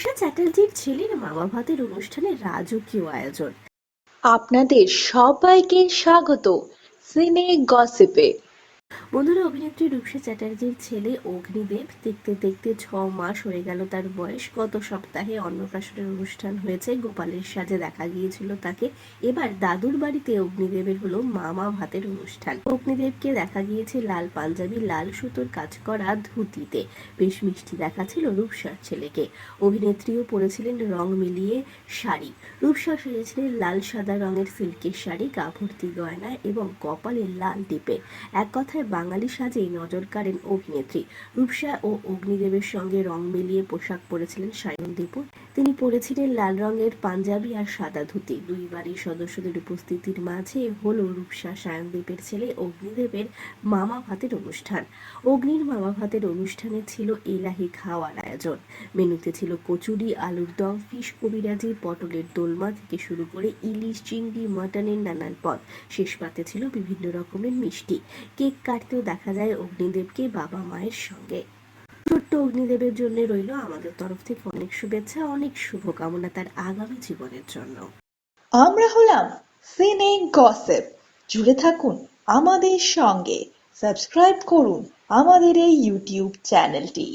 রূপসা চ্যাটার্জির ছেলের মামা ভাতের অনুষ্ঠানে রাজকীয় আয়োজন। আপনাদের সবাইকে স্বাগত। সিনে গসিপে। বন্ধুরা, অভিনেত্রী রূপসা চ্যাটার্জির ছেলে অগ্নিদেব দেখতে দেখতে ছ মাস হয়ে গেল তার বয়স। গত সপ্তাহে অন্নপ্রাশনের অনুষ্ঠান হয়েছে। গোপালের সাজে দেখা গিয়েছিল তাকে। এবার দাদুর বাড়িতে অগ্নিদেবের হলো মামা ভাতের অনুষ্ঠান। অগ্নিদেবকে দেখা গিয়েছে লাল পাঞ্জাবি, লাল সুতোর কাজ করা ধুতিতে। বেশ মিষ্টি দেখাচ্ছিল রূপসার ছেলেকে। অভিনেত্রীও পরেছিলেন রং মিলিয়ে শাড়ি। রূপসা সেরেছিলেন লাল সাদা রঙের সিল্কের শাড়ি গা ভর্তি গয়না এবং কপালে লাল টিপে। এক কথায় বাঙালি সাজেই নজর কাড়েন অভিনেত্রী। রূপসা ও অগ্নিদেবের সঙ্গে রং মিলিয়ে পোশাক পরেছিলেন সায়নদীপও তিনি পরেছিলেন লাল রঙের পাঞ্জাবি আর সাদা ধুতি। দুই বাড়ির সদস্যদের উপস্থিতির মাঝে হলো রূপসা সায়নদীপের ছেলে অগ্নিদেবের মামা ভাতের অনুষ্ঠান। অগ্নির মামা ভাতের অনুষ্ঠানে ছিল এলাহি খাওয়ার আয়োজন। মেনুতে ছিল কচুরি, আলুর দম, ফিশ কবিরাজি, পটলের দোলমা থেকে শুরু করে ইলিশ, চিংড়ি, মটনের নানান পদ। শেষ পাতে ছিল বিভিন্ন রকমের মিষ্টি। কেক কাটতেও দেখা যায় অগ্নিদেবকে বাবা মায়ের সঙ্গে। ছোট্ট অগ্নিদেবের জন্য রইল আমাদের তরফ থেকে অনেক শুভেচ্ছা, অনেক শুভকামনা তার আগামী জীবনের জন্য। আমরা হলাম সিনে গসেপ জুড়ে থাকুন আমাদের সঙ্গে। সাবস্ক্রাইব করুন আমাদের এই ইউটিউব চ্যানেলটি।